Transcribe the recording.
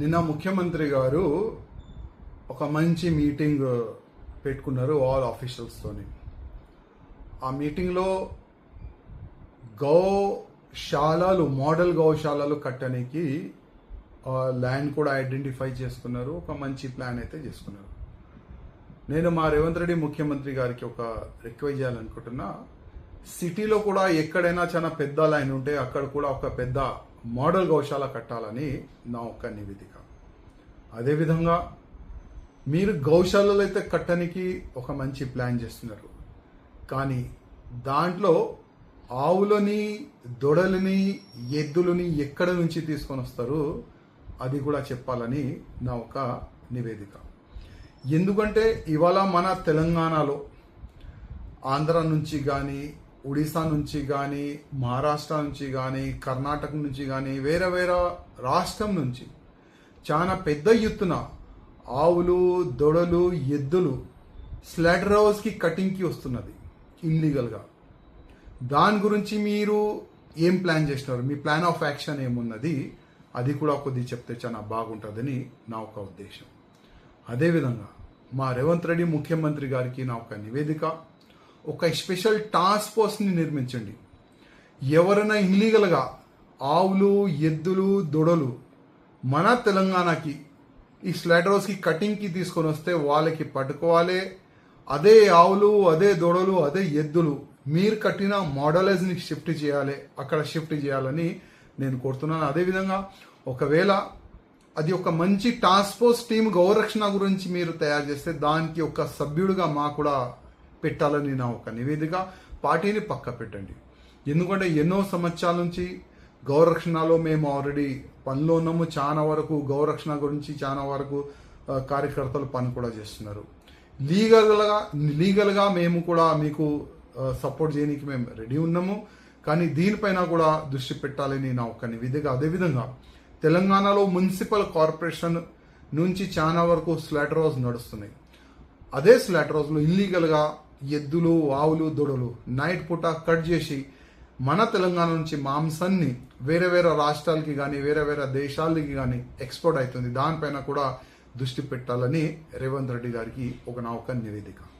నిన్న ముఖ్యమంత్రి గారు ఒక మంచి మీటింగ్ పెట్టుకున్నారు ఆల్ ఆఫీషియల్స్తోని ఆ మీటింగ్లో గౌశాలలు మోడల్ గౌశాలలు కట్టడానికి ల్యాండ్ కూడా ఐడెంటిఫై చేసుకున్నారు. ఒక మంచి ప్లాన్ అయితే చేసుకున్నారు. నేను మా రేవంత్ రెడ్డి ముఖ్యమంత్రి గారికి ఒక రిక్వెస్ట్ చేయాలనుకుంటున్నా. సిటీలో కూడా ఎక్కడైనా చాలా పెద్ద లైన్ ఉంటే అక్కడ కూడా ఒక పెద్ద మోడల్ గౌశాల కట్టాలని నా ఒక నివేదిక. అదేవిధంగా మీరు గౌశాలలో అయితే కట్టడానికి ఒక మంచి ప్లాన్ చేస్తున్నారు. కానీ దాంట్లో ఆవులని దొడలని ఎద్దులని ఎక్కడ నుంచి తీసుకొని వస్తారు అది కూడా చెప్పాలని నా ఒక నివేదిక. ఎందుకంటే ఇవాళ మన తెలంగాణలో ఆంధ్ర నుంచి కానీ ఒడిశా నుంచి కానీ మహారాష్ట్ర నుంచి కానీ కర్ణాటక నుంచి కానీ వేరే వేరే రాష్ట్రం నుంచి చాలా పెద్ద ఎత్తున ఆవులు దొడలు ఎద్దులు స్లెడర్ హౌస్కి కటింగ్కి వస్తున్నది ఇన్లీగల్గా దాని గురించి మీరు ఏం ప్లాన్ చేసినారు మీ ప్లాన్ ఆఫ్ యాక్షన్ ఏమున్నది? అది కూడా కొద్దిగా చెప్తే చాలా బాగుంటుందని నా ఒక ఉద్దేశం. అదేవిధంగా మా రేవంత్ రెడ్డి ముఖ్యమంత్రి గారికి నా ఒక నివేదిక. ఒక స్పెషల్ టాస్క్ ఫోర్స్ని నిర్మించండి. ఎవరైనా ఇల్లీగల్గా ఆవులు ఎద్దులు దొడలు మన తెలంగాణకి ఈ స్లాటర్ హౌస్కి కటింగ్కి తీసుకొని వస్తే వాళ్ళకి పట్టుకోవాలి. అదే ఆవులు అదే దొడలు అదే ఎద్దులు మీరు కట్టిన మోడలైజ్ని షిఫ్ట్ చేయాలి అక్కడ షిఫ్ట్ చేయాలని నేను కోరుతున్నాను. అదేవిధంగా ఒకవేళ అది ఒక మంచి టాస్క్ ఫోర్స్ టీం గౌరక్షణ గురించి మీరు తయారు చేస్తే దానికి ఒక సభ్యుడిగా మా కూడా పెట్టాలని నా ఒక నివేదిక పార్టీని పక్క పెట్టండి. ఎందుకంటే ఎన్నో సంవత్సరాల నుంచి గౌరక్షణలో మేము ఆల్రెడీ పనిలో ఉన్నాము. చాలా వరకు గౌరక్షణ గురించి చాలా వరకు కార్యకర్తలు పని కూడా చేస్తున్నారు. లీగల్గా లీగల్గా మేము కూడా మీకు సపోర్ట్ చేయడానికి మేము రెడీ ఉన్నాము. కానీ దీనిపైన కూడా దృష్టి పెట్టాలని నా ఒక నివేదిక. అదేవిధంగా తెలంగాణలో మున్సిపల్ కార్పొరేషన్ నుంచి చాలా వరకు స్లాటర్ హౌస్ నడుస్తున్నాయి. అదే స్లాటర్ హౌస్లో ఇల్లీగల్గా ఎద్దులు ఆవులు దొడలు నైట్ పూట కట్ చేసి మన తెలంగాణ నుంచి మాంసాన్ని వేరే వేరే రాష్ట్రాలకి కానీ వేరే వేరే దేశాలకి కానీ ఎక్స్పోర్ట్ అవుతుంది. దానిపైన కూడా దృష్టి పెట్టాలని రేవంత్ రెడ్డి గారికి ఒక నా ఒక నివేదిక.